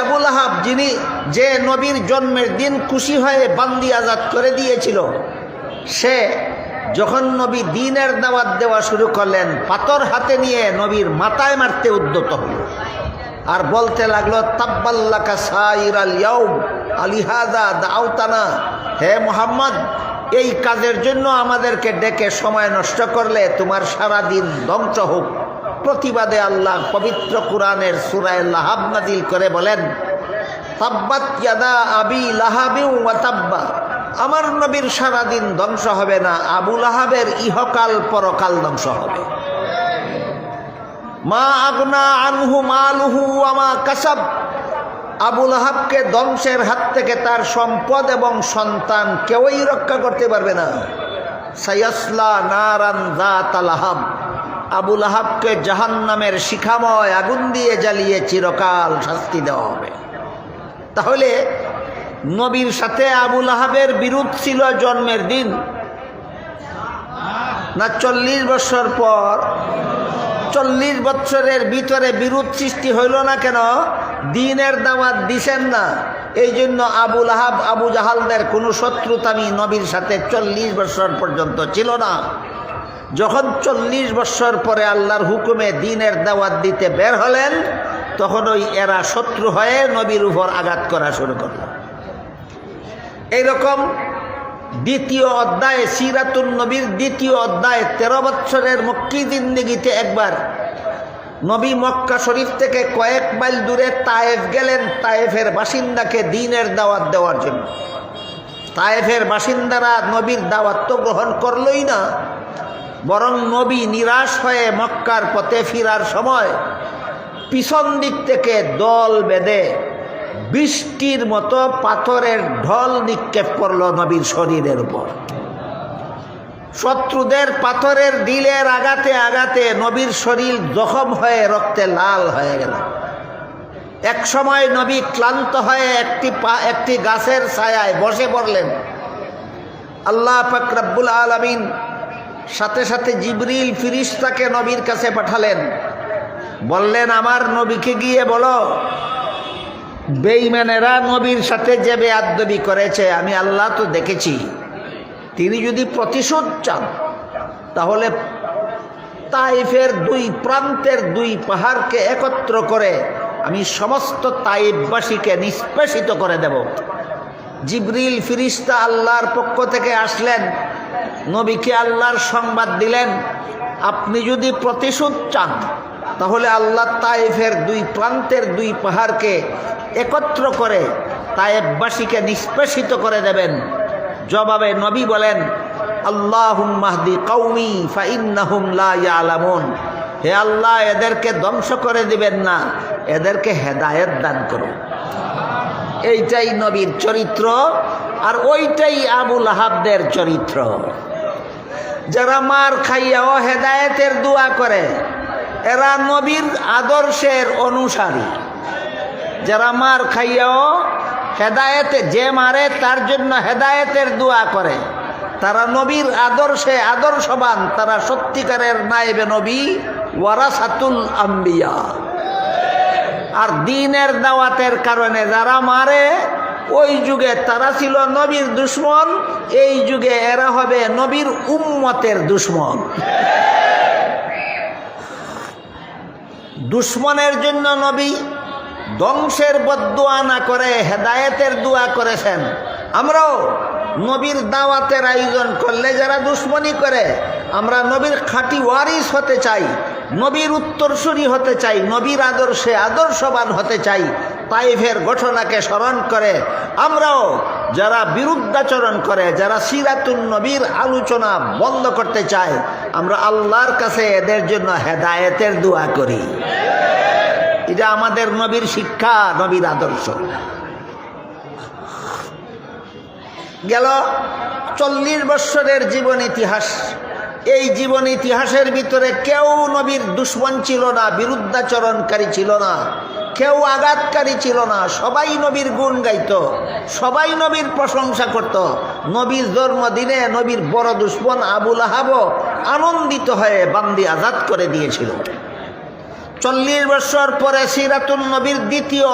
আবুল আহাব যিনি যে নবীর জন্মের দিন খুশি হয়ে বান্দি আজাদ করে দিয়েছিল, সে যখন নবী দিনের দাওয়াত দেওয়া শুরু করলেন, পাথর হাতে নিয়ে নবীর মাথায় মারতে উদ্যত হল আর বলতে লাগল তাব্বাল্লাকা সাইর আল ইয়াউম, আলিহাদা দাউতানা। হে মোহাম্মদ, এই কাজের জন্য আমাদেরকে ডেকে সময় নষ্ট করলে তোমার সারা দিন ধ্বংস হোক। প্রতিবাদে আল্লাহ পবিত্র কোরআনের সুরায় লাহাব নাজিল করে বলেন, তাব্বাত ইয়াদা আবি লাহাবিউ ওয়া তাব্বা। আমার নবীর সারাদিন ধ্বংস হবে না, আবু লাহাবের ইহকাল পরকাল ধ্বংস হবে। মা আগনা আনহু মালুহু আমা কাসাব। আবুল আহাবকে ধ্বংসের হাত থেকে তার সম্পদ এবং সন্তান কেউই রক্ষা করতে পারবে না। সাইয়াসলা নারান জাত আলাহাব আবুল আহাবকে জাহান নামের শিখাময় আগুন দিয়ে জ্বালিয়ে চিরকাল শাস্তি দেওয়া হবে। তাহলে নবীর সাথে আবুল আহাবের বিরোধ ছিল জন্মের দিন। না চল্লিশ বছর পর, চল্লিশ বছরের ভিতরে বিরোধ সৃষ্টি হইল না কেন? দিনের দাওয়াত দিছেন না। এই জন্য আবুল আহাব আবু জাহালদের কোনো শত্রুতামি নবীর সাথে চল্লিশ বছর পর্যন্ত ছিল না। যখন চল্লিশ বছর পরে আল্লাহর হুকুমে দিনের দাওয়াত দিতে বের হলেন, তখন ওই এরা শত্রু হয়ে নবীর উপর আঘাত করা শুরু করল। এইরকম দ্বিতীয় অধ্যায়ে সিরাতুল নবীর দ্বিতীয় অধ্যায়ে তেরো বৎসরের মক্কি জিন্দিগিতে একবার নবী মক্কা শরীফ থেকে কয়েক মাইল দূরে তায়েফ গেলেন, তায়েফের বাসিন্দাকে দিনের দাওয়াত দেওয়ার জন্য। তায়েফের বাসিন্দারা নবীর দাওয়াত তো গ্রহণ করলই না। বরং নবী নিরাশ হয়ে মক্কার পথে ফিরার সময় পিছন দিক থেকে দল বেঁধে বৃষ্টির মতো পাথরের ঢল নিক্ষেপ করল নবীর শরীরের উপর। শত্রুদের পাথরের দিলের আঘাতে আঘাতে নবীর শরীর জখম হয়ে রক্তে লাল হয়ে গেল। এক সময় নবী ক্লান্ত হয়ে একটি পা, একটি গাছের ছায়ায় বসে পড়লেন। আল্লাহ পাক রব্বুল আলমিন সাথে সাথে জিবরিল ফিরিস্তাকে নবীর কাছে পাঠালেন। বললেন, আমার নবীকে গিয়ে বলো বেইমানেরা নবীর সাথে যে বেয়াদ্দবি করেছে, আমি আল্লাহ তো দেখেছি। তিনি যদি প্রতিশোধ চান, তাহলে তাইফের দুই প্রান্তের দুই পাহাড়কে একত্র করে আমি সমস্ত তাইফবাসীকে নিষ্পেষিত করে দেব। জিবরিল ফিরিস্তা আল্লাহর পক্ষ থেকে আসলেন। নবীকে আল্লাহর সংবাদ দিলেন, আপনি যদি প্রতিশোধ চান, তাহলে আল্লাহ তাইফের দুই প্রান্তের দুই পাহাড়কে একত্র করে তায়েববাসীকে নিষ্পেষিত করে দেবেন। জবাবে নবী বলেন আল্লাহ মাহদি কৌমি ফাইন্নাহুম হে আল্লাহ, এদেরকে ধ্বংস করে দিবেন না, এদেরকে হেদায়েত দান করুন। এইটাই নবীর চরিত্র, আর ওইটাই আবুল আহাবদের চরিত্র। যারা মার খাইয়াও হেদায়েতের দোয়া করে, এরা নবীর আদর্শের অনুসারী। যারা মার খাইয়াও হেদায়েতে যে মারে, তার জন্য হেদায়েতের দোয়া করে। তারা নবীর আদর্শে আদর্শবান, তারা সত্যিকারের নাইবে নবী, ওয়ারাসাতুল আম্বিয়া। আর দিনের দাওয়াতের কারণে যারা মারে ওই যুগে তারা ছিল নবীর দুশ্মন, এই যুগে এরা হবে নবীর উম্মতের দুশ্মন। দুশ্মনের জন্য নবী ধ্বংসের বদুয়া না করে, হেদায়েতের দোয়া করেছেন। আমরাও নবীর দাওয়াতের আয়োজন করলে যারা দুশ্মনী করে, আমরা নবীর খাঁটি ওয়ারিস হতে চাই, নবীর উত্তরসূরি হতে চাই, নবীর আদর্শে আদর্শবান হতে চাই। তাইফের ঘটনাকে স্মরণ করে, আমরাও যারা বিরুদ্ধাচরণ করে, যারা সিরাতুল নবীর আলোচনা বন্ধ করতে চায়, আমরা আল্লাহর কাছে এদের জন্য হেদায়েতের দোয়া করি। এটা আমাদের নবীর শিক্ষা, নবীর আদর্শ। গেল চল্লিশ বৎসরের জীবন ইতিহাস। এই জীবন ইতিহাসের ভিতরে কেউ নবীর দুশ্মন ছিল না, বিরুদ্ধাচরণকারী ছিল না। কেউ আঘাতকারী ছিল না, সবাই নবীর গুণ গাইত, সবাই নবীর প্রশংসা করত। নবীর জন্মদিনে নবীর বড় দুশ্মন আবুল আহাব আনন্দিত হয়ে বান্দি আজাদ করে দিয়েছিল। চল্লিশ বছর পরে সিরাতুল নবীর দ্বিতীয়